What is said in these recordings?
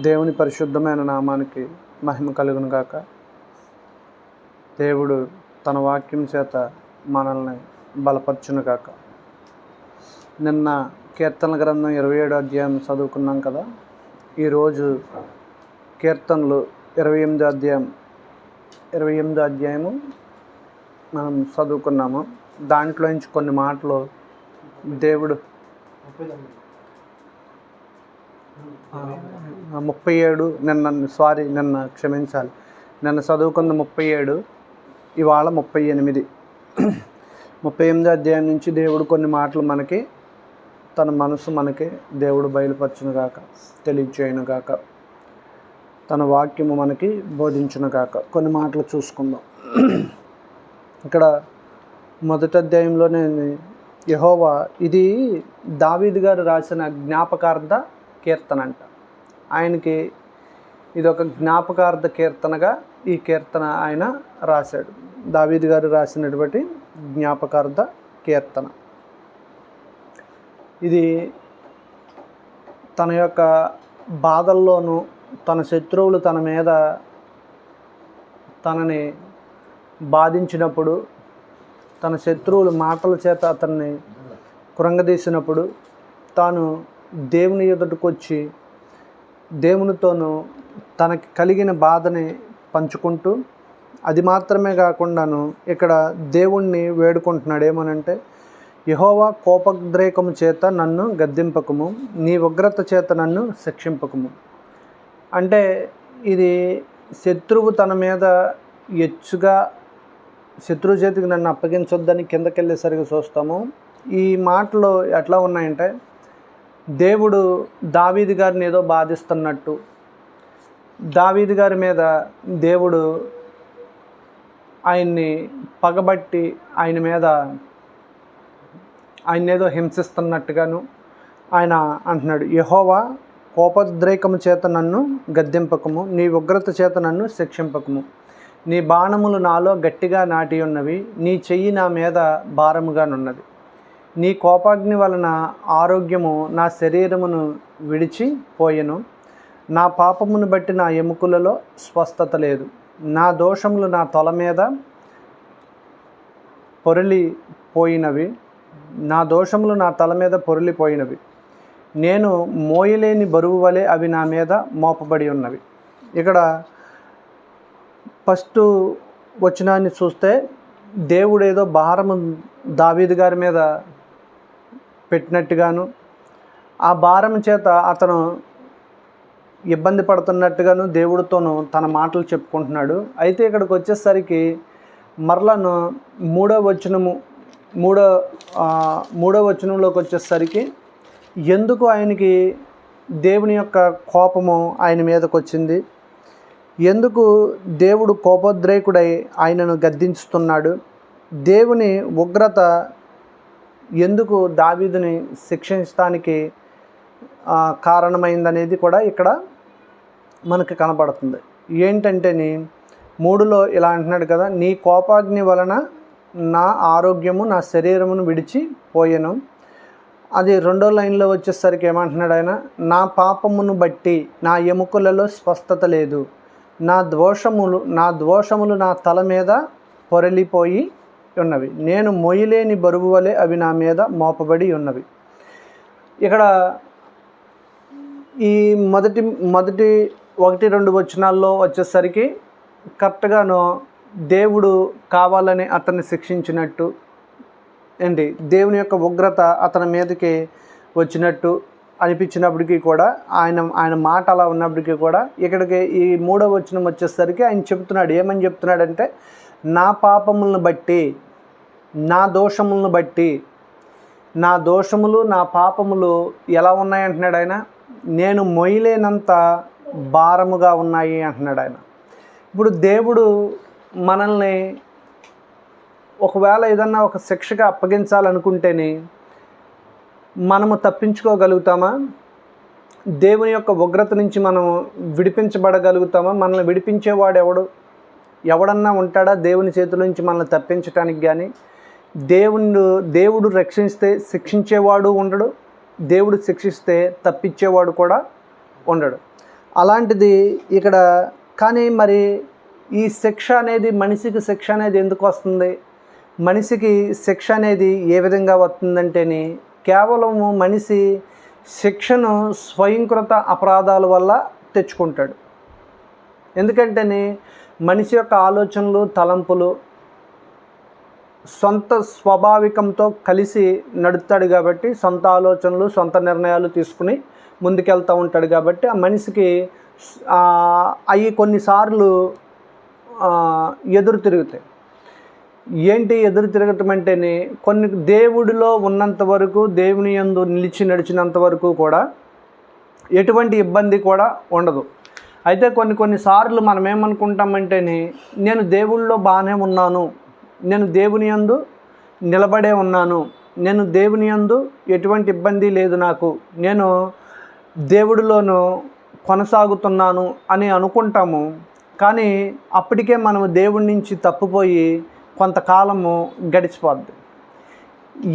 దేవుని పరిశుద్ధమైన నామానికి మహిమ కలుగును గాక. దేవుడు తన వాక్యం చేత మనల్ని బలపరచును గాక. నిన్న కీర్తన గ్రంథం ఇరవై ఏడు అధ్యాయం చదువుకున్నాం కదా. ఈరోజు కీర్తనలు ఇరవై ఎనిమిది అధ్యాయం ఇరవై ఎనిమిది అధ్యాయము మనం చదువుకున్నాము. దాంట్లో నుంచి కొన్ని మాటలు దేవుడు ముప్పై ఏడు నిన్న సారీ నిన్న క్షమించాలి. నిన్న చదువుకున్న ముప్పై ఏడు ఇవాళ ముప్పై ఎనిమిది. ముప్పై ఎనిమిది అధ్యాయం నుంచి దేవుడు కొన్ని మాటలు మనకి తన మనసు మనకి దేవుడు బయలుపరచును గాక తెలియచేయను గాక తన వాక్యము మనకి బోధించును గాక. కొన్ని మాటలు చూసుకుందాం. ఇక్కడ మొదటి అధ్యాయంలోనే యహోవా ఇది దావీద్ గారు రాసిన జ్ఞాపకార్థ కీర్తన అంట. ఆయనకి ఇది ఒక జ్ఞాపకార్థ కీర్తనగా ఈ కీర్తన ఆయన రాశాడు. దావీద్ గారు రాసినటువంటి జ్ఞాపకార్థ కీర్తన. ఇది తన యొక్క బాధల్లోనూ తన శత్రువులు తన మీద తనని బాధించినప్పుడు తన శత్రువులు మాటల చేత అతన్ని కృంగదీసినప్పుడు తాను దేవుని ఎదుటకు వచ్చి దేవునితోనూ తనకి కలిగిన బాధని పంచుకుంటూ అది మాత్రమే కాకుండాను ఇక్కడ దేవుణ్ణి వేడుకుంటున్నాడు. ఏమనంటే యహోవా కోపద్రేకము చేత నన్ను గద్దింపకము నీ ఉగ్రత చేత నన్ను శిక్షింపకము. అంటే ఇది శత్రువు తన మీద ఎచ్చుగా శత్రువు చేతికి నన్ను అప్పగించొద్దని కిందకెళ్ళేసరికి చూస్తాము. ఈ మాటలు ఎట్లా ఉన్నాయంటే దేవుడు దావీది గారిని ఏదో బాధిస్తున్నట్టు. దావీది గారి మీద దేవుడు ఆయన్ని పగబట్టి ఆయన మీద ఆయన ఏదో హింసిస్తున్నట్టుగాను ఆయన అంటున్నాడు యహోవా కోపద్రేకము చేత నన్ను గద్దెంపకము నీ ఉగ్రత చేత నన్ను శిక్షింపకము. నీ బాణములు నాలో గట్టిగా నాటి ఉన్నవి నీ చెయ్యి నా మీద భారముగానున్నది. నీ కోపాగ్ని వలన ఆరోగ్యము నా శరీరమును విడిచిపోయెను నా పాపమును బట్టి నా ఎముకలలో స్వస్థత లేదు. నా దోషములు నా తల మీద పొరలిపోయినవి. నా దోషములు నా తల మీద పొరలిపోయినవి. నేను మోయలేని బరువు వలె అవి నా మీద మోపబడి ఉన్నవి. ఇక్కడ ఫస్ట్ వచనాన్ని చూస్తే దేవుడు ఏదో భారము దావీదు గారి మీద పెట్టినట్టుగాను ఆ భారం చేత అతను ఇబ్బంది పడుతున్నట్టుగాను దేవుడితోనూ తన మాటలు చెప్పుకుంటున్నాడు. అయితే ఇక్కడికి వచ్చేసరికి మరలను మూడో వచనము మూడో మూడో వచనంలోకి వచ్చేసరికి ఎందుకు ఆయనకి దేవుని యొక్క కోపము ఆయన మీదకు వచ్చింది? ఎందుకు దేవుడు కోపోద్రేకుడై ఆయనను గద్దించుతున్నాడు? దేవుని ఉగ్రత ఎందుకు దావీదుని శిక్షించడానికి కారణమైందనేది కూడా ఇక్కడ మనకు కనపడుతుంది ఏంటంటేని మూడులో ఇలా అంటున్నాడు కదా నీ కోపాగ్ని వలన నా ఆరోగ్యము నా శరీరమును విడిచిపోయాను అది రెండో లైన్లో వచ్చేసరికి ఏమంటున్నాడు ఆయన నా పాపమును బట్టి నా ఎముకలలో స్వస్థత లేదు. నా దోషములు నా దోషములు నా తల మీద పొరలిపోయి ఉన్నవి. నేను మొయ్యలేని బరువు వలె అవి నా మీద మోపబడి ఉన్నవి. ఇక్కడ ఈ మొదటి మొదటి ఒకటి రెండు వచనాల్లో వచ్చేసరికి కరెక్ట్గాను దేవుడు కావాలని అతన్ని శిక్షించినట్టు ఏంటి దేవుని యొక్క ఉగ్రత అతని మీదకి వచ్చినట్టు అనిపించినప్పటికీ కూడా ఆయన ఆయన మాట అలా ఉన్నప్పటికీ కూడా ఇక్కడికి ఈ మూడో వచనం వచ్చేసరికి ఆయన చెప్తున్నాడు. ఏమని చెప్తున్నాడంటే నా పాపములను బట్టి నా దోషములను బట్టి నా దోషములు నా పాపములు ఎలా ఉన్నాయి అంటున్నాడు ఆయన? నేను మొయ్యలేనంత భారముగా ఉన్నాయి అంటున్నాడు ఆయన. ఇప్పుడు దేవుడు మనల్ని ఒకవేళ ఏదన్నా ఒక శిక్షగా అప్పగించాలనుకుంటేనే మనము తప్పించుకోగలుగుతామా? దేవుని యొక్క ఉగ్రత నుంచి మనం విడిపించబడగలుగుతామా? మనల్ని విడిపించేవాడు ఎవడు? ఎవడన్నా ఉంటాడా దేవుని చేతుల నుంచి మనల్ని తప్పించడానికి కానీ దేవుడు దేవుడు రక్షిస్తే శిక్షించేవాడు ఉండడు దేవుడు శిక్షిస్తే తప్పించేవాడు కూడా ఉండడు. అలాంటిది ఇక్కడ కానీ మరి ఈ శిక్ష అనేది మనిషికి శిక్ష అనేది ఎందుకు వస్తుంది? మనిషికి శిక్ష అనేది ఏ విధంగా వస్తుందంటేని కేవలము మనిషి శిక్షను స్వయంకృత అపరాధాల వల్ల తెచ్చుకుంటాడు. ఎందుకంటేనే మనిషి యొక్క ఆలోచనలు తలంపులు సొంత స్వాభావికంతో కలిసి నడుస్తాడు కాబట్టి సొంత ఆలోచనలు సొంత నిర్ణయాలు తీసుకుని ముందుకెళ్తూ ఉంటాడు కాబట్టి ఆ మనిషికి అవి కొన్నిసార్లు ఎదురు తిరుగుతాయి. ఏంటి ఎదురు తిరగటం అంటేనే కొన్ని దేవుడిలో ఉన్నంత వరకు దేవుని యందు నిలిచి నడిచినంత వరకు కూడా ఎటువంటి ఇబ్బంది కూడా ఉండదు. అయితే కొన్ని కొన్నిసార్లు మనం ఏమనుకుంటామంటేనే నేను దేవుళ్ళలో బాగానే ఉన్నాను నేను దేవుని యందు నిలబడే ఉన్నాను. నేను దేవుని యందు ఎటువంటి ఇబ్బంది లేదు నాకు. నేను దేవుడిలోనూ కొనసాగుతున్నాను అని అనుకుంటాము. కానీ అప్పటికే మనము దేవుడి నుంచి తప్పిపోయి కొంతకాలము గడిచిపోద్ది.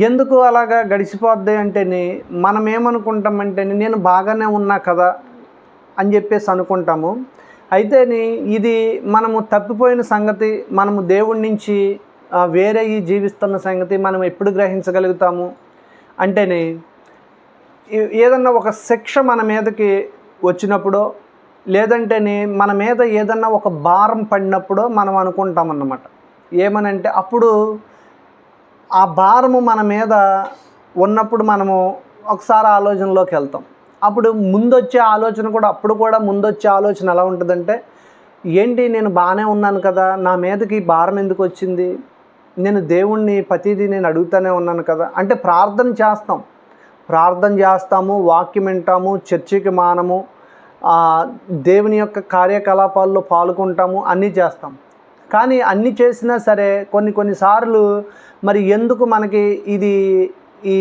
ఎందుకు అలాగా గడిచిపోద్ది అంటేని మనం ఏమనుకుంటామంటే నేను బాగానే ఉన్నా కదా అని చెప్పేసి అనుకుంటాము. అయితేని ఇది మనము తప్పిపోయిన సంగతి మనము దేవుడి నుంచి వేరే ఈ జీవిస్తున్న సంగతి మనం ఎప్పుడు గ్రహించగలుగుతాము? అంటేనే ఏదన్నా ఒక శిక్ష మన మీదకి వచ్చినప్పుడో లేదంటేనే మన మీద ఏదన్నా ఒక భారం పడినప్పుడో మనం అనుకుంటామన్నమాట. ఏమనంటే అప్పుడు ఆ భారము మన మీద ఉన్నప్పుడు మనము ఒకసారి ఆలోచనలోకి వెళ్తాం. అప్పుడు ముందొచ్చే ఆలోచన కూడా అప్పుడు కూడా ముందొచ్చే ఆలోచన ఎలా ఉంటుందంటే ఏంటి నేను బాగానే ఉన్నాను కదా నా మీదకి భారం ఎందుకు వచ్చింది? నేను దేవుణ్ణి ప్రతిదీ నేను అడుగుతూనే ఉన్నాను కదా. అంటే ప్రార్థన చేస్తాం. ప్రార్థన చేస్తాము వాక్యం వింటాము చర్చికి మానము దేవుని యొక్క కార్యకలాపాల్లో పాల్గొంటాము అన్నీ చేస్తాం. కానీ అన్నీ చేసినా సరే కొన్ని కొన్నిసార్లు మరి ఎందుకు మనకి ఇది ఈ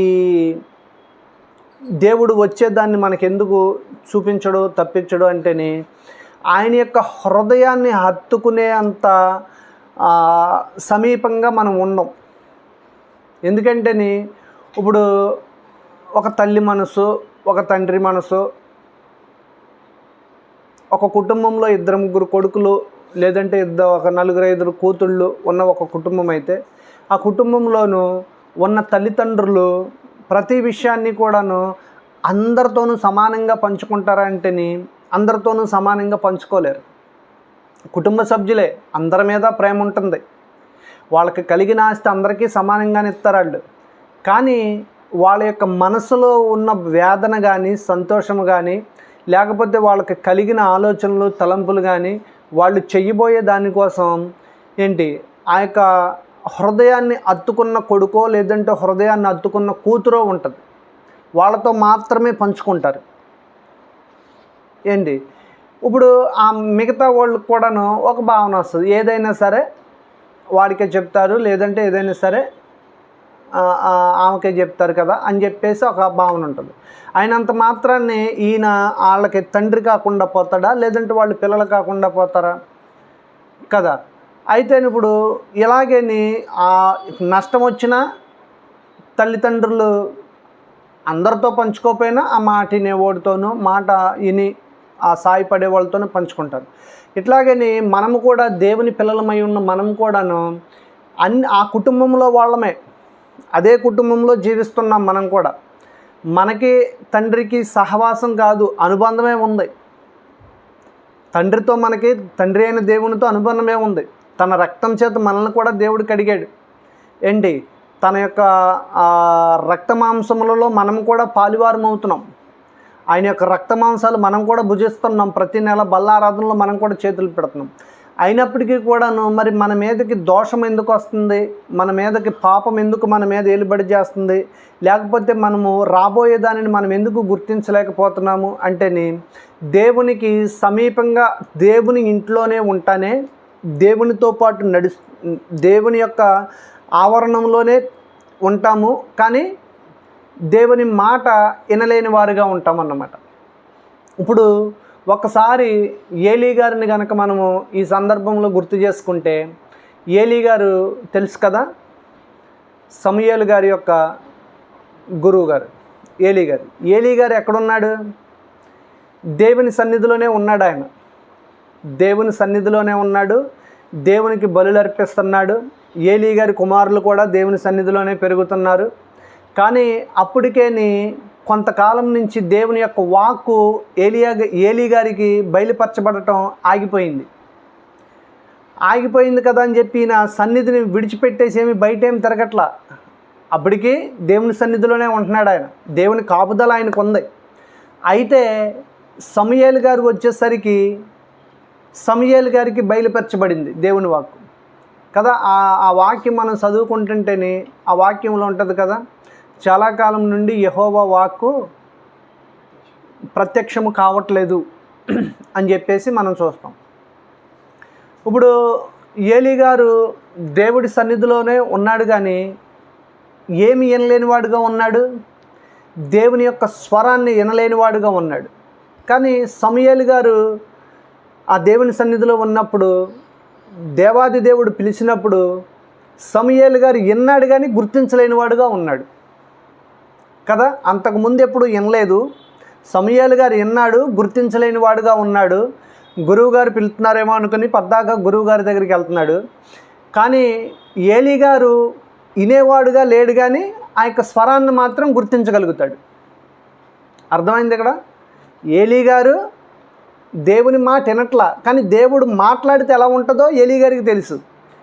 దేవుడు వచ్చేదాన్ని మనకెందుకు చూపించడు తప్పించడు అంటేనే ఆయన యొక్క హృదయాన్ని హత్తుకునే అంత సమీపంగా మనం ఉండం. ఎందుకంటేని ఇప్పుడు ఒక తల్లి మనసు ఒక తండ్రి మనసు ఒక కుటుంబంలో ఇద్దరు ముగ్గురు కొడుకులు లేదంటే ఇద్దరు ఒక నలుగురు ఐదుగురు కూతుళ్ళు ఉన్న ఒక కుటుంబం అయితే ఆ కుటుంబంలోనూ ఉన్న తల్లిదండ్రులు ప్రతి విషయాన్ని కూడాను అందరితోనూ సమానంగా పంచుకుంటారా అంటేని అందరితోనూ సమానంగా పంచుకోలేరు. కుటుంబ సభ్యులే అందరి మీద ప్రేమ ఉంటుంది. వాళ్ళకి కలిగిన ఆస్తి అందరికీ సమానంగానే ఇస్తారు వాళ్ళు. కానీ వాళ్ళ యొక్క మనసులో ఉన్న వేదన కానీ సంతోషం కానీ లేకపోతే వాళ్ళకి కలిగిన ఆలోచనలు తలంపులు కానీ వాళ్ళు చెయ్యబోయే దానికోసం ఏంటి ఆ యొక్క హృదయాన్ని అత్తుకున్న కొడుకో లేదంటే హృదయాన్ని అత్తుకున్న కూతురో ఉంటుంది. వాళ్ళతో మాత్రమే పంచుకుంటారు. ఏంటి ఇప్పుడు ఆ మిగతా వాళ్ళకి కూడాను ఒక భావన వస్తుంది. ఏదైనా సరే వాడికే చెప్తారు లేదంటే ఏదైనా సరే ఆమెకే చెప్తారు కదా అని చెప్పేసి ఒక భావన ఉంటుంది. అయినంత మాత్రాన్ని ఈయన వాళ్ళకి తండ్రి కాకుండా పోతాడా లేదంటే వాళ్ళు పిల్లలు కాకుండా పోతారా? కదా. అయితే ఇప్పుడు ఇలాగేని ఆ నష్టం వచ్చినా తల్లిదండ్రులు అందరితో పంచుకోకపోయినా ఆ మాట వినేవాడితోనూ మాట విని ఆ సాయపడే వాళ్ళతోనే పంచుకుంటారు. ఇట్లాగని మనము కూడా దేవుని పిల్లలమై ఉన్న మనం కూడాను అన్ని ఆ కుటుంబంలో వాళ్ళమే. అదే కుటుంబంలో జీవిస్తున్నాం మనం కూడా. మనకి తండ్రికి సహవాసం కాదు అనుబంధమే ఉంది. తండ్రితో మనకి తండ్రి అయిన దేవునితో అనుబంధమే ఉంది. తన రక్తం చేత మనల్ని కూడా దేవుడు కడిగాడు. ఏంటి? తన యొక్క రక్తమాంసములలో రక్త మాంసములలో మనం కూడా పాలివారం అవుతున్నాం ఆయన యొక్క రక్త మాంసాలు మనం కూడా భుజిస్తున్నాం. ప్రతి నెల బల్లారాధనలో మనం కూడా చేతులు పెడుతున్నాం. అయినప్పటికీ కూడాను మరి మన మీదకి దోషం ఎందుకు వస్తుంది? మన మీదకి పాపం ఎందుకు మన మీద ఏలుబడి చేస్తుంది? లేకపోతే మనము రాబోయే దానిని మనం ఎందుకు గుర్తించలేకపోతున్నాము? అంటేని దేవునికి సమీపంగా దేవుని ఇంట్లోనే ఉంటానే దేవునితో పాటు నడుస్తు దేవుని యొక్క ఆవరణంలోనే ఉంటాము. కానీ దేవుని మాట వినలేని వారుగా ఉంటామన్నమాట. ఇప్పుడు ఒకసారి ఏలీ గారిని కనుక మనము ఈ సందర్భంలో గుర్తు చేసుకుంటే ఏలీ గారు తెలుసు కదా? సమయలు గారి యొక్క గురువు గారు ఏలీ గారు. ఏలీ గారు ఎక్కడున్నాడు? దేవుని సన్నిధిలోనే ఉన్నాడు ఆయన. దేవుని సన్నిధిలోనే ఉన్నాడు. దేవునికి బలులు అర్పిస్తున్నాడు ఏలీ గారి కుమారులు కూడా దేవుని సన్నిధిలోనే పెరుగుతున్నారు. కానీ అప్పటికేని కొంతకాలం నుంచి దేవుని యొక్క వాక్కు ఏలియా ఏలీ గారికి బయలుపరచబడటం ఆగిపోయింది. ఆగిపోయింది కదా అని చెప్పి నా సన్నిధిని విడిచిపెట్టేసేమి ఏమి బయట తిరగట్లా. అప్పటికి దేవుని సన్నిధిలోనే ఉంటున్నాడు ఆయన. దేవుని కాపుదల ఆయనకు ఉంది. అయితే సమయల్ గారు వచ్చేసరికి సమయల్ గారికి బయలుపరచబడింది దేవుని వాక్కు. కదా ఆ వాక్యం మనం చదువుకుంటుంటేనే ఆ వాక్యంలో ఉంటుంది కదా? చాలా కాలం నుండి యహోవా వాక్కు ప్రత్యక్షము కావట్లేదు అని చెప్పేసి మనం చూస్తాం. ఇప్పుడు ఏలి గారు దేవుడి సన్నిధిలోనే ఉన్నాడు కానీ ఏమి వినలేనివాడుగా ఉన్నాడు? దేవుని యొక్క స్వరాన్ని వినలేనివాడుగా ఉన్నాడు. కానీ సమయేలు గారు ఆ దేవుని సన్నిధిలో ఉన్నప్పుడు దేవాది దేవుడు పిలిచినప్పుడు సమయలు గారు విన్నాడు కానీ గుర్తించలేనివాడుగా ఉన్నాడు. కదా? అంతకుముందు ఎప్పుడు వినలేదు. సమయాలు గారు విన్నాడు గుర్తించలేని వాడుగా ఉన్నాడు. గురువుగారు పిలుతున్నారేమో పిలుస్తున్నారేమో అనుకుని పద్దాక గురువుగారి దగ్గరికి వెళ్తున్నాడు. కానీ ఏలి గారు వినేవాడుగా లేడు కానీ ఆ యొక్క స్వరాన్ని మాత్రం గుర్తించగలుగుతాడు. అర్థమైంది ఇక్కడ? ఏలి గారు దేవుని మాట వినట్లా కానీ దేవుడు మాట్లాడితే ఎలా ఉంటుందో ఏలి గారికి తెలుసు.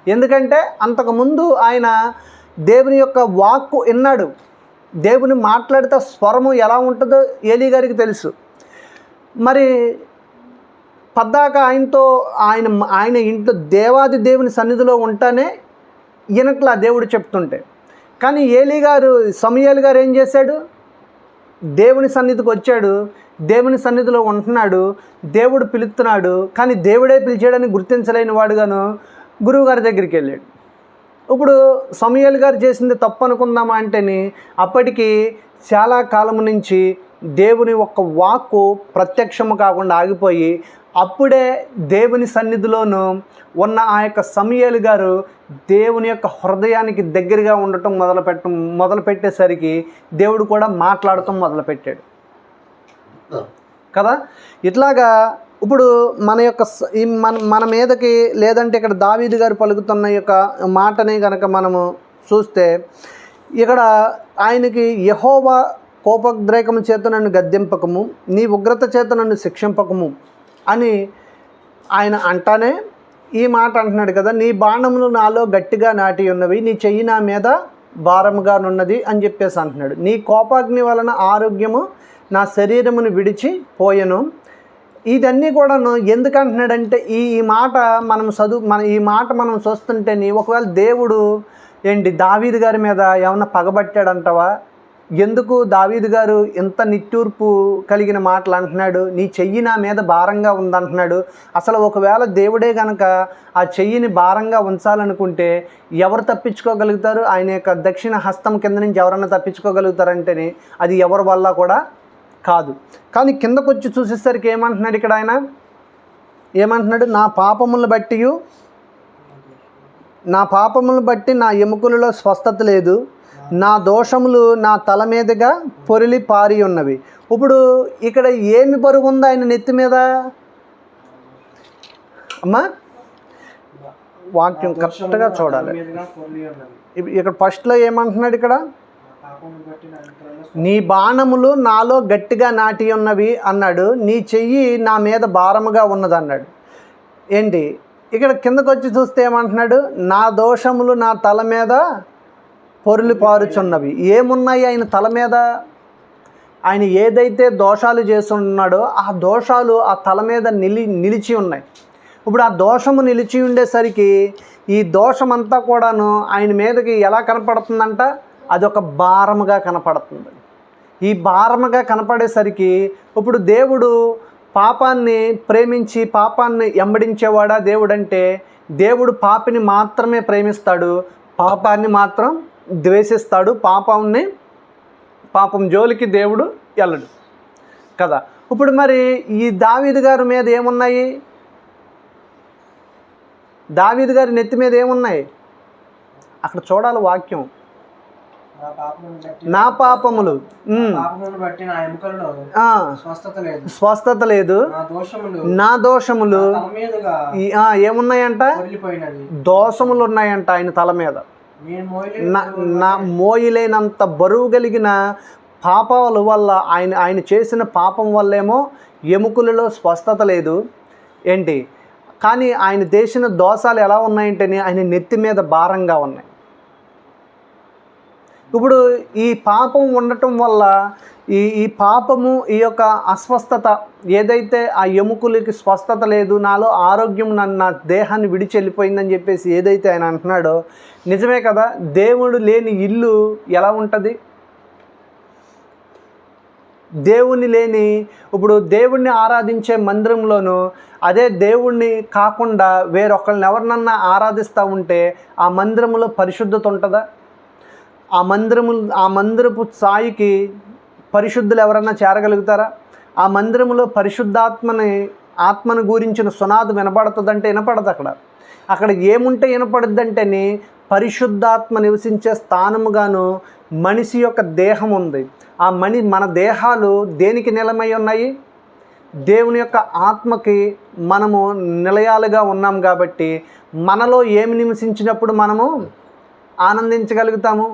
ఎందుకంటే అంతకుముందు ఆయన దేవుని యొక్క వాక్కు విన్నాడు. దేవుని మాట్లాడితే స్వరము ఎలా ఉంటుందో ఏలీ గారికి తెలుసు. మరి పద్దాక ఆయనతో ఆయన ఆయన ఇంట్లో దేవాది దేవుని సన్నిధిలో ఉంటానే వినట్లా దేవుడు చెప్తుంటే. కానీ ఏలీ గారు సమయాలు గారు ఏం చేశాడు? దేవుని సన్నిధికి వచ్చాడు. దేవుని సన్నిధిలో ఉంటున్నాడు. దేవుడు పిలుస్తున్నాడు. కానీ దేవుడే పిలిచాడని గుర్తించలేని వాడుగాను గురువుగారి దగ్గరికి వెళ్ళాడు. ఇప్పుడు సమయల్ గారు చేసింది తప్పు అనుకుందామా అంటేని అప్పటికి చాలా కాలం నుంచి దేవుని ఒక్క వాక్కు ప్రత్యక్షము కాకుండా ఆగిపోయి అప్పుడే దేవుని సన్నిధిలోను ఉన్న ఆ యొక్క సమయలు గారు దేవుని యొక్క హృదయానికి దగ్గరగా ఉండటం మొదలుపెట్టడం మొదలుపెట్టేసరికి దేవుడు కూడా మాట్లాడటం మొదలుపెట్టాడు. కదా? ఇట్లాగా ఇప్పుడు మన యొక్క మన మన మీదకి లేదంటే ఇక్కడ దావీదు గారు పలుకుతున్న యొక్క మాటని కనుక మనము చూస్తే ఇక్కడ ఆయనకి యహోవా కోపద్రేకము చేత నన్ను గద్దెంపకము నీ ఉగ్రత చేత నన్ను శిక్షింపకము అని ఆయన అంటానే ఈ మాట అంటున్నాడు కదా నీ బాణములు నాలో గట్టిగా నాటి ఉన్నవి నీ చెయ్యి నా మీద భారముగా నున్నది అని చెప్పేసి అంటున్నాడు. నీ కోపాగ్ని వలన ఆరోగ్యము నా శరీరమును విడిచి పోయెను. ఇదన్నీ కూడాను ఎందుకంటున్నాడంటే ఈ ఈ మాట మనం చదువు మన ఈ మాట మనం చూస్తుంటేని ఒకవేళ దేవుడు ఏంటి దావీదు గారి మీద ఏమన్నా పగబట్టాడంటావా? ఎందుకు దావీదు గారు ఇంత నిట్టూర్పు కలిగిన మాటలు అంటున్నాడు? నీ చెయ్యి నా మీద భారంగా ఉందంటున్నాడు. అసలు ఒకవేళ దేవుడే గనక ఆ చెయ్యిని భారంగా ఉంచాలనుకుంటే ఎవరు తప్పించుకోగలుగుతారు? ఆయన యొక్క దక్షిణ హస్తం కింద నుంచి ఎవరన్నా తప్పించుకోగలుగుతారంటేనే అది ఎవరి వల్ల కూడా కాదు. కానీ కిందకు వచ్చి చూసేసరికి ఏమంటున్నాడు ఇక్కడ ఆయన? ఏమంటున్నాడు? నా పాపములను బట్టి నా పాపములను బట్టి నా ఎముకలలో స్వస్థత లేదు. నా దోషములు నా తల మీదుగా పొరిలి పారి ఉన్నవి. ఇప్పుడు ఇక్కడ ఏమి బరువు ఉంది ఆయన నెత్తి మీద? అమ్మా వాక్యం కరెక్ట్గా చూడాలి. ఇక్కడ ఫస్ట్లో ఏమంటున్నాడు ఇక్కడ? నీ బాణములు నాలో గట్టిగా నాటి ఉన్నవి అన్నాడు. నీ చెయ్యి నా మీద భారముగా ఉన్నది అన్నాడు ఏంటి? ఇక్కడ కిందకు వచ్చి చూస్తే ఏమంటున్నాడు? నా దోషములు నా తల మీద పొరులు పారుచున్నవి ఏమున్నాయి ఆయన తల మీద? ఆయన ఏదైతే దోషాలు చేస్తున్నాడో ఆ దోషాలు ఆ తల మీద నిలి నిలిచి ఉన్నాయి. ఇప్పుడు ఆ దోషము నిలిచి ఉండేసరికి ఈ దోషమంతా కూడాను ఆయన మీదకి ఎలా కనపడుతుందంట? అదొక భారముగా కనపడుతుంది. ఈ భారముగా కనపడేసరికి ఇప్పుడు దేవుడు పాపాన్ని ప్రేమించి పాపాన్ని ఎంబడించేవాడా దేవుడు అంటే దేవుడు పాపిని మాత్రమే ప్రేమిస్తాడు పాపాన్ని మాత్రం ద్వేషిస్తాడు పాపాన్ని పాపం జోలికి దేవుడు వెళ్ళడు కదా? ఇప్పుడు మరి ఈ దావీదు గారి మీద ఏమున్నాయి? దావీదు గారి నెత్తి మీద ఏమున్నాయి? అక్కడ చూడాలి వాక్యం. నా పాపములు స్వస్థత లేదు. నా దోషములు ఏమున్నాయంట? దోషములు ఉన్నాయంట ఆయన తల మీద. నా నా మోయలేనంత బరువు కలిగిన పాపాల వల్ల ఆయన ఆయన చేసిన పాపం వల్లేమో ఎముకలలో స్వస్థత లేదు. ఏంటి? కానీ ఆయన చేసిన దోషాలు ఎలా ఉన్నాయంటేనే ఆయన నెత్తి మీద భారంగా ఉన్నాయి. ఇప్పుడు ఈ పాపం ఉండటం వల్ల ఈ ఈ పాపము ఈ యొక్క అస్వస్థత ఏదైతే ఆ ఎముకలకి స్వస్థత లేదు నాలో ఆరోగ్యం నన్ను నా దేహాన్ని విడిచి వెళ్ళిపోయిందని చెప్పేసి ఏదైతే ఆయన అంటున్నాడో నిజమే కదా? దేవుడు లేని ఇల్లు ఎలా ఉంటుంది? దేవుని లేని ఇప్పుడు దేవుణ్ణి ఆరాధించే మందిరంలోనూ అదే దేవుణ్ణి కాకుండా వేరొకరిని ఎవరినన్నా ఆరాధిస్తూ ఉంటే ఆ మందిరంలో పరిశుద్ధత ఉంటుందా? ఆ మందిరము ఆ మందిరపు స్థాయికి పరిశుద్ధులు ఎవరన్నా చేరగలుగుతారా? ఆ మందిరములో పరిశుద్ధాత్మని ఆత్మను గురించిన సునాదు వినపడుతుందంటే వినపడదు అక్కడ. అక్కడ ఏముంటే వినపడుద్దంటేని పరిశుద్ధాత్మ నివసించే స్థానముగాను మనిషి యొక్క దేహం ఉంది. ఆ మని మన దేహాలు దేనికి నిలమై ఉన్నాయి? దేవుని యొక్క ఆత్మకి మనము నిలయాలుగా ఉన్నాం కాబట్టి మనలో ఏమి నివసించినప్పుడు మనము ఆనందించగలుగుతాము?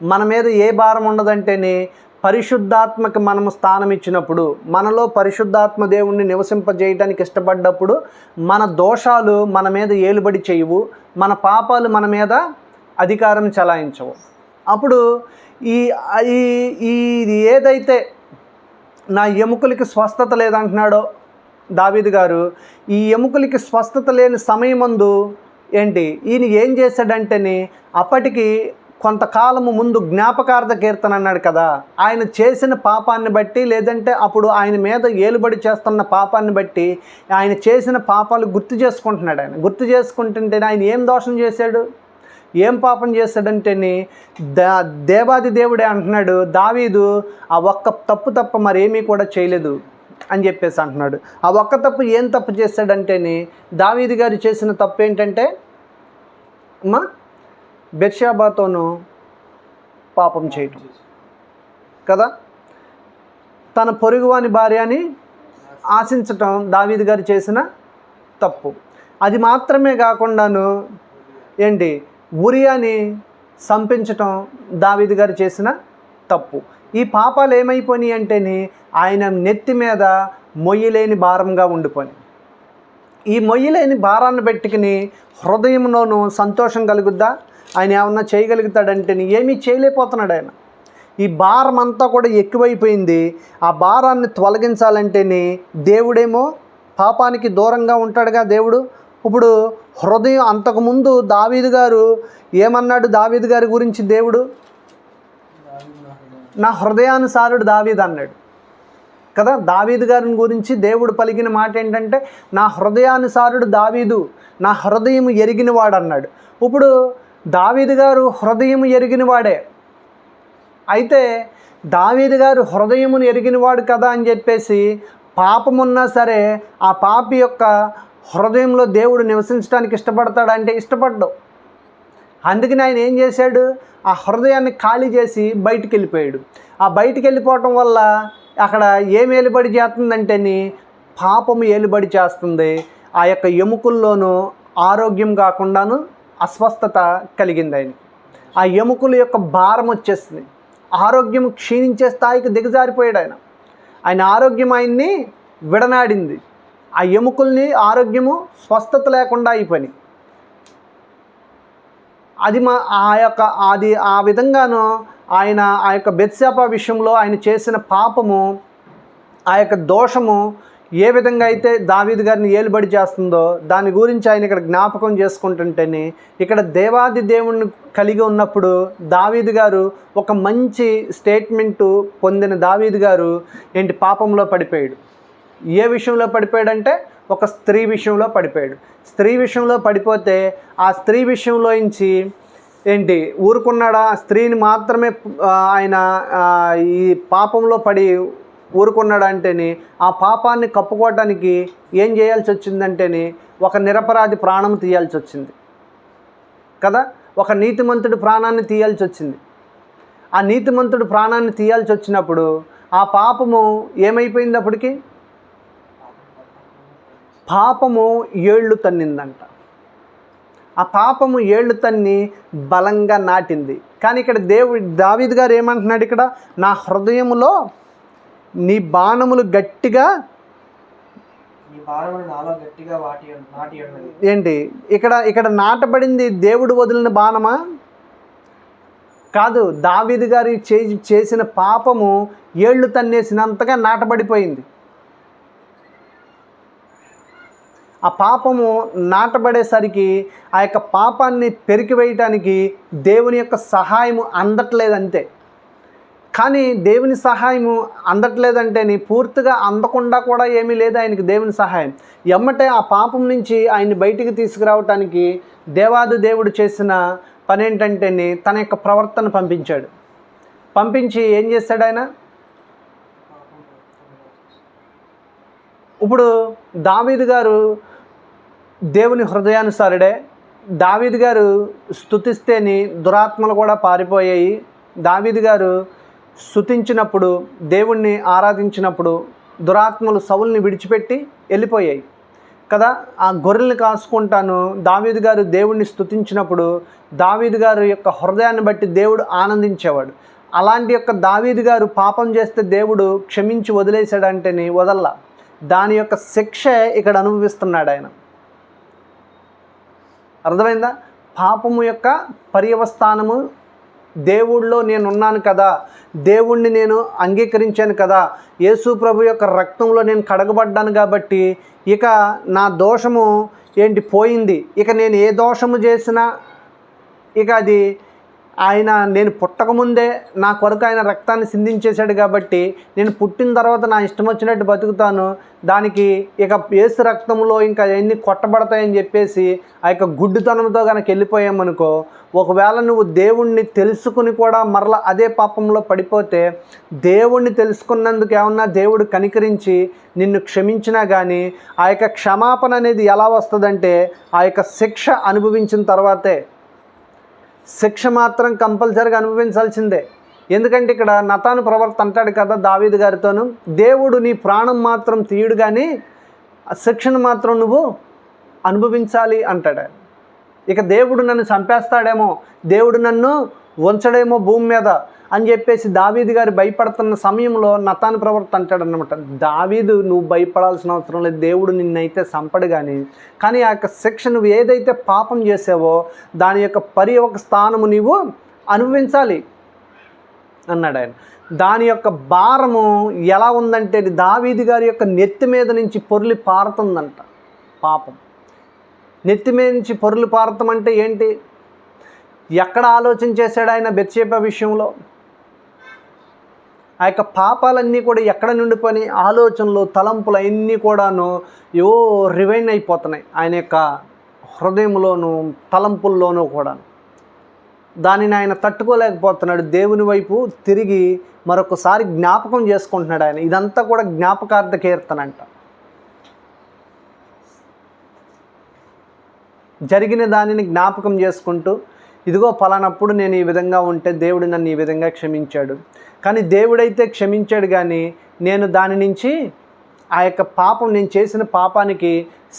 మన మీద ఏ భారం ఉండదంటేనే పరిశుద్ధాత్మకి మనము స్థానం ఇచ్చినప్పుడు మనలో పరిశుద్ధాత్మ దేవుణ్ణి నివసింపజేయడానికి ఇష్టపడ్డప్పుడు మన దోషాలు మన మీద ఏలుబడి చేయవు మన పాపాలు మన మీద అధికారం చలాయించవు. అప్పుడు ఈ ఇది ఏదైతే నా ఎముకలకి స్వస్థత లేదంటున్నాడో దావీద్ గారు ఈ ఎముకలకి స్వస్థత లేని సమయమందు ఏంటి? ఈయన ఏం చేశాడంటేని అప్పటికి కొంతకాలము ముందు జ్ఞాపకార్థ కీర్తన అన్నాడు కదా. ఆయన చేసిన పాపాన్ని బట్టి లేదంటే అప్పుడు ఆయన మీద ఏలుబడి చేస్తున్న పాపాన్ని బట్టి ఆయన చేసిన పాపాలు గుర్తు చేసుకుంటున్నాడు ఆయన. గుర్తు చేసుకుంటుంటే ఆయన ఏం దోషం చేశాడు? ఏం పాపం చేశాడంటేని దా దేవాది దేవుడే అంటున్నాడు దావీదు ఆ ఒక్క తప్పు తప్ప మరేమీ కూడా చేయలేదు అని చెప్పేసి అంటున్నాడు. ఆ ఒక్క తప్పు ఏం తప్పు చేశాడంటేని దావీదు గారు చేసిన తప్పు ఏంటంటే అమ్మా బెర్షాబాతోను పాపం చేయటం. కదా? తన పొరుగువాని భార్యని ఆశించటం దావీద్ గారు చేసిన తప్పు. అది మాత్రమే కాకుండాను ఏంటి? ఉరియాని సంపించటం దావీద్ గారు చేసిన తప్పు. ఈ పాపాలు ఏమైపోయినాయి అంటేని ఆయన నెత్తి మీద మొయ్యలేని భారంగా ఉండిపోయి ఈ మొయ్యలేని భారాన్ని పెట్టుకుని హృదయంలోనూ సంతోషం కలుగుద్దా? ఆయన ఏమన్నా చేయగలుగుతాడంటే ఏమీ చేయలేకపోతున్నాడు ఆయన. ఈ భారం అంతా కూడా ఎక్కువైపోయింది. ఆ భారాన్ని తొలగించాలంటేనే దేవుడేమో పాపానికి దూరంగా ఉంటాడుగా దేవుడు. ఇప్పుడు హృదయం అంతకుముందు దావీదు గారు ఏమన్నాడు దావీదు గారి గురించి దేవుడు? నా హృదయానుసారుడు దావీదు అన్నాడు. కదా? దావీదు గారిని గురించి దేవుడు పలికిన మాట ఏంటంటే నా హృదయానుసారుడు దావీదు నా హృదయం ఎరిగినవాడు అన్నాడు ఇప్పుడు దావీదు గారు హృదయం ఎరిగినవాడే అయితే దావీదు గారు హృదయమును ఎరిగినవాడు కదా అని చెప్పేసి పాపమున్నా సరే ఆ పాపి యొక్క హృదయంలో దేవుడు నివసించడానికి ఇష్టపడతాడంటే ఇష్టపడ్డు. అందుకని ఆయన ఏం చేశాడు? ఆ హృదయాన్ని ఖాళీ చేసి బయటికి వెళ్ళిపోయాడు. ఆ బయటికి వెళ్ళిపోవటం వల్ల అక్కడ ఏం ఏలుబడి చేస్తుందంటేని పాపము ఏలుబడి చేస్తుంది. ఆ యొక్క ఎముకల్లోనూ ఆరోగ్యం కాకుండాను అస్వస్థత కలిగింది ఆయన ఆ ఎముకల యొక్క భారం వచ్చేస్తుంది. ఆరోగ్యం క్షీణించే స్థాయికి దిగజారిపోయాడు ఆయన. ఆయన ఆరోగ్యం ఆయన్ని విడనాడింది. ఆ ఎముకల్ని ఆరోగ్యము స్వస్థత లేకుండా అయిపోయి అది మా ఆ యొక్క అది ఆ విధంగాను ఆయన ఆ యొక్క బెత్సాప విషయంలో ఆయన చేసిన పాపము ఆ యొక్క దోషము ఏ విధంగా అయితే దావీదు గారిని ఏలుబడి చేస్తుందో దాని గురించి ఆయన ఇక్కడ జ్ఞాపకం చేసుకుంటుంటేనే ఇక్కడ దేవాది దేవుణ్ణి కలిగి ఉన్నప్పుడు దావీదు గారు ఒక మంచి స్టేట్మెంటు పొందిన దావీదు గారు ఏంటి పాపంలో పడిపోయాడు. ఏ విషయంలో పడిపోయాడంటే ఒక స్త్రీ విషయంలో పడిపోయాడు. స్త్రీ విషయంలో పడిపోతే ఆ స్త్రీ విషయంలో నుంచి ఏంటి ఊరుకున్నాడా? ఆ స్త్రీని మాత్రమే ఆయన ఈ పాపంలో పడి ఊరుకున్నాడంటేనే ఆ పాపాన్ని కప్పుకోవటానికి ఏం చేయాల్సి వచ్చిందంటేని ఒక నిరపరాధి ప్రాణం తీయాల్సి వచ్చింది. కదా? ఒక నీతిమంతుడు ప్రాణాన్ని తీయాల్సి వచ్చింది. ఆ నీతిమంతుడు ప్రాణాన్ని తీయాల్సి వచ్చినప్పుడు ఆ పాపము ఏమైపోయింది అప్పటికి పాపము ఏళ్ళు తన్నిందంట. ఆ పాపము ఏళ్ళు తన్ని బలంగా నాటింది. కానీ ఇక్కడ దేవుడు దావీద్ గారు ఏమంటున్నాడు ఇక్కడ? నా హృదయంలో నీ బాణములు గట్టిగా ఏంటి? ఇక్కడ ఇక్కడ నాటబడింది దేవుడు వదిలిన బాణమా? కాదు దావీదు గారి చే చేసిన పాపము ఏళ్ళు తన్నేసినంతగా నాటబడిపోయింది. ఆ పాపము నాటబడేసరికి ఆ యొక్క పాపాన్ని పెరికివేయటానికి దేవుని యొక్క సహాయము అందట్లేదు అంతే కానీ దేవుని సహాయము అందట్లేదంటే నీ పూర్తిగా అందకుండా కూడా ఏమీ లేదు ఆయనకి దేవుని సహాయం. ఎమ్మటే ఆ పాపం నుంచి ఆయన్ని బయటికి తీసుకురావటానికి దేవాది దేవుడు చేసిన పని ఏంటంటే తన యొక్క ప్రవర్తన పంపించాడు. పంపించి ఏం చేశాడు ఆయన? ఇప్పుడు దావీద్ గారు దేవుని హృదయానుసారుడే. దావీద్ గారు స్థుతిస్తేని దురాత్మలు కూడా పారిపోయాయి. దావీద్ గారు స్తుతించినప్పుడు దేవుణ్ణి ఆరాధించినప్పుడు దురాత్మలు సవుల్ని విడిచిపెట్టి వెళ్ళిపోయాయి. కదా ఆ గొర్రెల్ని కాసుకుంటాను. దావీదు గారు దేవుణ్ణి స్తుతించినప్పుడు దావీదు గారు యొక్క హృదయాన్ని బట్టి దేవుడు ఆనందించేవాడు. అలాంటి యొక్క దావీదు గారు పాపం చేస్తే దేవుడు క్షమించి వదిలేశాడంటేని వదల్లా. దాని యొక్క శిక్ష ఇక్కడ అనుభవిస్తున్నాడు ఆయన. అర్థమైందా? పాపము యొక్క పర్యవస్థానము దేవుళ్ళో నేను ఉన్నాను కదా దేవుణ్ణి నేను అంగీకరించాను కదా యేసు ప్రభు యొక్క రక్తంలో నేను కడగబడ్డాను కాబట్టి ఇక నా దోషము ఏంటి? పోయింది. ఇక నేను ఏ దోషము చేసినా ఇక అది ఆయన నేను పుట్టకముందే నా కొరకు ఆయన రక్తాన్ని సిందించేశాడు కాబట్టి నేను పుట్టిన తర్వాత నా ఇష్టం వచ్చినట్టు బతుకుతాను. దానికి ఇక ఏసు రక్తంలో ఇంకా ఎన్ని కొట్టబడతాయని చెప్పేసి ఆ యొక్క గుడ్డుతనంతో కనుక వెళ్ళిపోయామనుకో ఒకవేళ నువ్వు దేవుణ్ణి తెలుసుకుని కూడా మరలా అదే పాపంలో పడిపోతే దేవుణ్ణి తెలుసుకున్నందుకు ఏమన్నా దేవుడు కనికరించి నిన్ను క్షమించినా కానీ ఆ యొక్క క్షమాపణ అనేది ఎలా వస్తుందంటే ఆ యొక్క శిక్ష అనుభవించిన తర్వాతే శిక్ష మాత్రం కంపల్సరీగా అనుభవించాల్సిందే. ఎందుకంటే ఇక్కడ నతాను ప్రవర్త అంటాడు కదా దావీదు గారితోను దేవుడు నీ ప్రాణం మాత్రం తీయుడు కానీ శిక్షను మాత్రం నువ్వు అనుభవించాలి అంటాడు. ఇక దేవుడు నన్ను చంపేస్తాడేమో దేవుడు నన్ను ఉంచడేమో భూమి మీద అని చెప్పేసి దావీదు గారు భయపడుతున్న సమయంలో నతాను ప్రవర్త అంటాడనమాట దావీదు నువ్వు భయపడాల్సిన అవసరం లేదు దేవుడు నిన్నైతే సంపడు కానీ కానీ ఆ యొక్క శిక్ష నువ్వు ఏదైతే పాపం చేసావో దాని యొక్క పరి ఒక స్థానము నీవు అనుభవించాలి అన్నాడు ఆయన. దాని యొక్క భారము ఎలా ఉందంటే దావీది గారి యొక్క నెత్తి మీద నుంచి పొర్లి పారుతుందంట పాపం. నెత్తి మీద నుంచి పొర్లి పారతం అంటే ఏంటి? ఎక్కడ ఆలోచన చేశాడు ఆయన బెత్సేప విషయంలో? ఆ యొక్క పాపాలన్నీ కూడా ఎక్కడ నుండి పని ఆలోచనలు తలంపులు అన్నీ కూడాను ఏవో రివైన్ అయిపోతున్నాయి. ఆయన యొక్క హృదయంలోను తలంపుల్లోనూ కూడా దానిని ఆయన తట్టుకోలేకపోతున్నాడు. దేవుని వైపు తిరిగి మరొకసారి జ్ఞాపకం చేసుకుంటున్నాడు ఆయన. ఇదంతా కూడా జ్ఞాపకార్థ కీర్తన అంట. జరిగిన దానిని జ్ఞాపకం చేసుకుంటూ ఇదిగో పలానప్పుడు నేను ఈ విధంగా ఉంటే దేవుడు నన్ను ఈ విధంగా క్షమించాడు. కానీ దేవుడైతే క్షమించాడు కానీ నేను దాని నుంచి ఆ యొక్క పాపం నేను చేసిన పాపానికి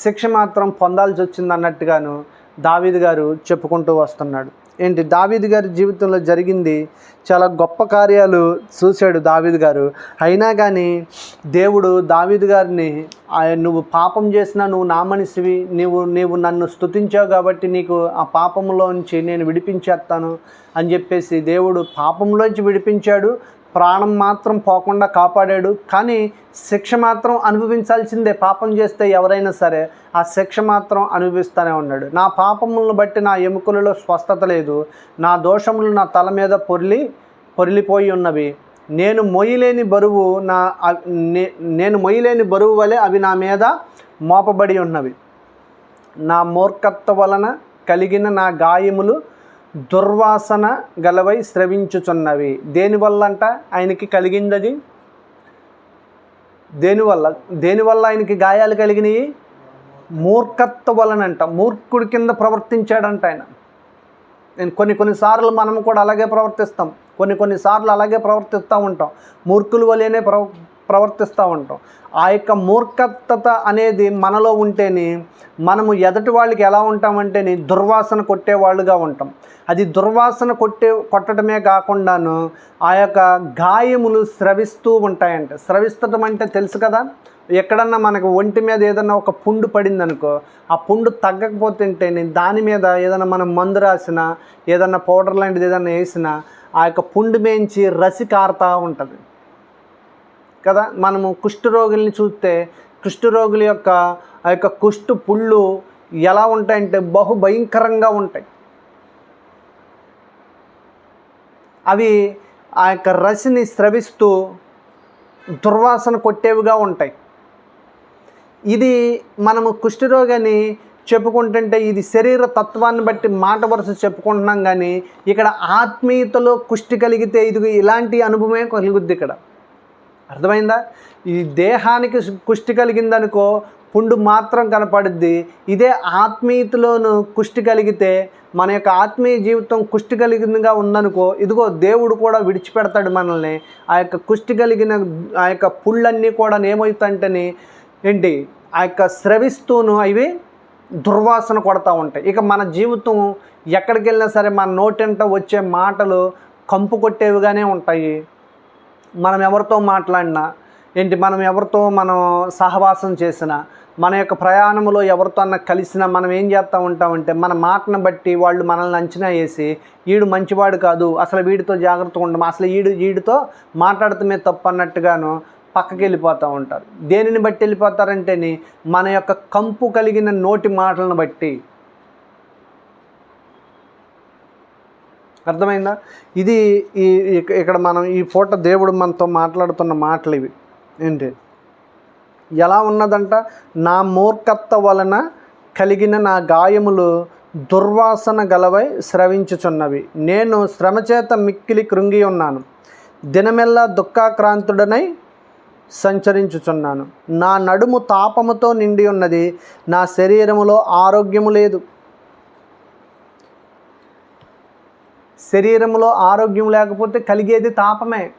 శిక్ష మాత్రం పొందాల్సి వచ్చింది అన్నట్టుగాను దావీదు గారు చెప్పుకుంటూ వస్తున్నాడు. ఏంటి? దావీదు గారి జీవితంలో జరిగింది చాలా గొప్ప కార్యాలు చూశాడు దావీదు గారు. అయినా కానీ దేవుడు దావీదు గారిని నువ్వు పాపం చేసినా నువ్వు నా మనిషివి. నీవు నీవు నన్ను స్తుతించావు కాబట్టి నీకు ఆ పాపంలోంచి నేను విడిపించేస్తాను అని చెప్పేసి దేవుడు పాపంలోంచి విడిపించాడు. ప్రాణం మాత్రం పోకుండా కాపాడాడు. కానీ శిక్ష మాత్రం అనుభవించాల్సిందే. పాపం చేస్తే ఎవరైనా సరే ఆ శిక్ష మాత్రం అనుభవిస్తూనే ఉన్నాడు. నా పాపములను బట్టి నా ఎముకలలో స్వస్థత లేదు. నా దోషములు నా తల మీద పొర్లి పొరిలిపోయి ఉన్నవి. నేను మొయ్యలేని బరువు నా నే- నేను మొయ్యలేని బరువు వలె అవి నా మీద మోపబడి ఉన్నవి. నా మూర్ఖత్వ వలన కలిగిన నా గాయములు దుర్వాసన గలవై స్రవించుచున్నవి. దేనివల్ల అంట ఆయనకి కలిగిందది? దేనివల్ల? దేనివల్ల ఆయనకి గాయాలు కలిగినాయి? మూర్ఖత్వ వలనంట. మూర్ఖుడి కింద ప్రవర్తించాడంట ఆయన. నేను కొన్ని కొన్నిసార్లు మనం కూడా అలాగే ప్రవర్తిస్తాం. కొన్ని కొన్నిసార్లు అలాగే ప్రవర్తిస్తూ ఉంటాం. మూర్ఖుల వలెనే ప్రవ ప్రవర్తిస్తూ ఉంటాం. ఆ యొక్క మూర్ఖత అనేది మనలో ఉంటేనే మనము ఎదటి వాళ్ళకి ఎలా ఉంటామంటేని దుర్వాసన కొట్టేవాళ్ళుగా ఉంటాం. అది దుర్వాసన కొట్టే కొట్టడమే కాకుండాను ఆ యొక్క గాయములు స్రవిస్తూ ఉంటాయంట. స్రవిస్తడం అంటే తెలుసు కదా? ఎక్కడన్నా మనకు ఒంటి మీద ఏదన్నా ఒక పుండు పడింది అనుకో ఆ పుండు తగ్గకపోతే దాని మీద ఏదైనా మనం మందు రాసినా ఏదన్నా పౌడర్ లాంటిది ఏదన్నా వేసినా ఆ యొక్క పుండు మేంచి రసి కారుతూ ఉంటుంది. కదా? మనము కుష్ఠరోగుల్ని చూస్తే కుష్ఠరోగుల యొక్క ఆ యొక్క కుష్టు పుళ్ళు ఎలా ఉంటాయంటే బహు భయంకరంగా ఉంటాయి. అవి ఆ యొక్క రసిని స్రవిస్తూ దుర్వాసన కొట్టేవిగా ఉంటాయి. ఇది మనము కుష్ఠరోగని చెప్పుకుంటుంటే ఇది శరీర తత్వాన్ని బట్టి మాట వరుస చెప్పుకుంటున్నాం కానీ ఇక్కడ ఆత్మీయతలో కుష్టి కలిగితే ఇది ఇలాంటి అనుభవమే కలుగుద్ది ఇక్కడ. అర్థమైందా? ఈ దేహానికి కుష్టి కలిగిందనుకో పుండు మాత్రం కనపడుద్ది. ఇదే ఆత్మీయతలోను కుష్టి కలిగితే మన యొక్క ఆత్మీయ జీవితం కుష్టి కలిగిందిగా ఉందనుకో ఇదిగో దేవుడు కూడా విడిచిపెడతాడు మనల్ని. ఆ యొక్క కుష్టి కలిగిన ఆ యొక్క పుళ్ళన్నీ కూడా ఏమవుతాయంటని ఏంటి? ఆ యొక్క స్రవిస్తూను అవి దుర్వాసన కొడతా ఉంటాయి. ఇక మన జీవితం ఎక్కడికి వెళ్ళినా సరే మన నోటింట వచ్చే మాటలు కంపు కొట్టేవిగానే ఉంటాయి. మనం ఎవరితో మాట్లాడినా ఏంటి మనం ఎవరితో మనం సహవాసం చేసినా మన యొక్క ప్రయాణంలో ఎవరితో అన్న కలిసినా మనం ఏం చేస్తూ ఉంటామంటే మన మాటను బట్టి వాళ్ళు మనల్ని అంచనా వేసి వీడు మంచివాడు కాదు అసలు వీడితో జాగ్రత్తగా ఉండము అసలు వీడు వీడితో మాట్లాడటమే తప్పు అన్నట్టుగాను పక్కకి వెళ్ళిపోతూ ఉంటారు. దేనిని బట్టి వెళ్ళిపోతారంటేని మన యొక్క కంపు కలిగిన నోటి మాటలను బట్టి అర్థమైందా? ఇది ఈ ఇక్కడ మనం ఈ పూట దేవుడు మనతో మాట్లాడుతున్న మాటలు ఇవి. ఏంటి? ఎలా ఉన్నదంట? నా మూర్ఖత్వ వలన కలిగిన నా గాయములు దుర్వాసన గలవై స్రవించుచున్నవి. నేను శ్రమచేత మిక్కిలి కృంగి ఉన్నాను. దినమెల్లా దుఃఖాక్రాంతుడనై సంచరించుచున్నాను. నా నడుము తాపముతో నిండి ఉన్నది. నా శరీరములో ఆరోగ్యము లేదు. శరీరంలో ఆరోగ్యం లేకపోతే కలిగేది తాపమే.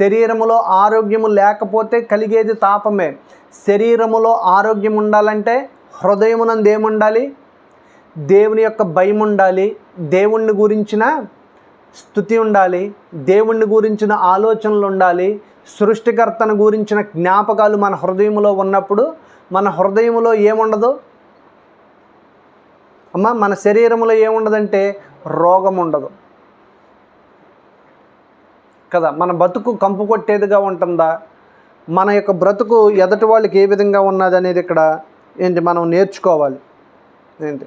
శరీరములో ఆరోగ్యము లేకపోతే కలిగేది తాపమే. శరీరములో ఆరోగ్యం ఉండాలంటే హృదయమునందు ఏముండాలి? దేవుని యొక్క భయం ఉండాలి. దేవుణ్ణి గురించిన స్థుతి ఉండాలి. దేవుణ్ణి గురించిన ఆలోచనలు ఉండాలి. సృష్టికర్తను గురించిన జ్ఞాపకాలు మన హృదయంలో ఉన్నప్పుడు మన హృదయంలో ఏముండదు? అమ్మ మన శరీరంలో ఏముండదంటే రోగం ఉండదు కదా మన బతుకు కంపు కొట్టేదిగా ఉంటుందా? మన యొక్క బ్రతుకు ఎదటి వాళ్ళకి ఏ విధంగా ఉన్నది అనేది ఇక్కడ ఏంటి మనం నేర్చుకోవాలి. ఏంటి?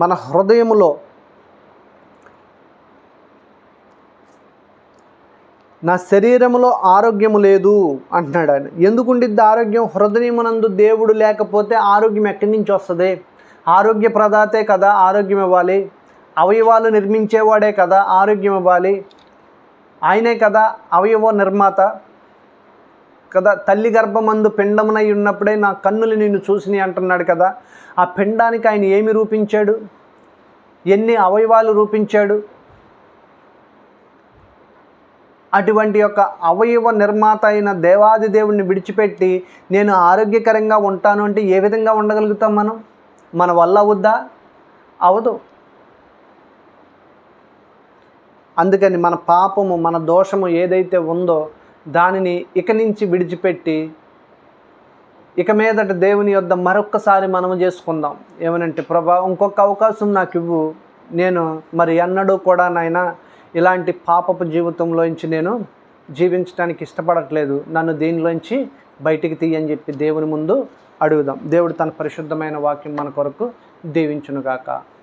మన హృదయములో నా శరీరంలో ఆరోగ్యము లేదు అంటున్నాడు ఆయన. ఎందుకుండిద్ది ఆరోగ్యం? హృదయమునందు దేవుడు లేకపోతే ఆరోగ్యం ఎక్కడి నుంచి వస్తుంది? ఆరోగ్య ప్రదాతే కదా ఆరోగ్యం ఇవ్వాలి. అవయవాలు నిర్మించేవాడే కదా ఆరోగ్యం ఇవ్వాలి. ఆయనే కదా అవయవ నిర్మాత. కదా తల్లి గర్భమందు పిండమునై ఉన్నప్పుడే నా కన్నులు నిన్ను చూసినాయి అంటున్నాడు కదా. ఆ పిండానికి ఆయన ఏమి రూపించాడు? ఎన్ని అవయవాలు రూపించాడు? అటువంటి యొక్క అవయవ నిర్మాత అయిన దేవాది దేవుడిని విడిచిపెట్టి నేను ఆరోగ్యకరంగా ఉంటాను అంటే ఏ విధంగా ఉండగలుగుతాం మనం? మన వల్ల అవుద్దా అవదు. అందుకని మన పాపము మన దోషము ఏదైతే ఉందో దానిని ఇక నుంచి విడిచిపెట్టి ఇక మీదట దేవుని యొద్ద మరొక్కసారి మనము చేసుకుందాం. ఏమనంటే ప్రభా ఇంకొక అవకాశం నాకు ఇవ్వు. నేను మరి ఎన్నడూ కూడా నాయన ఇలాంటి పాపపు జీవితంలోంచి నేను జీవించడానికి ఇష్టపడట్లేదు. నన్ను దీనిలోంచి బయటికి తీయని చెప్పి దేవుని ముందు అడుగుదాం. దేవుడు తన పరిశుద్ధమైన వాక్యం మన కొరకు దీవించునుగాక.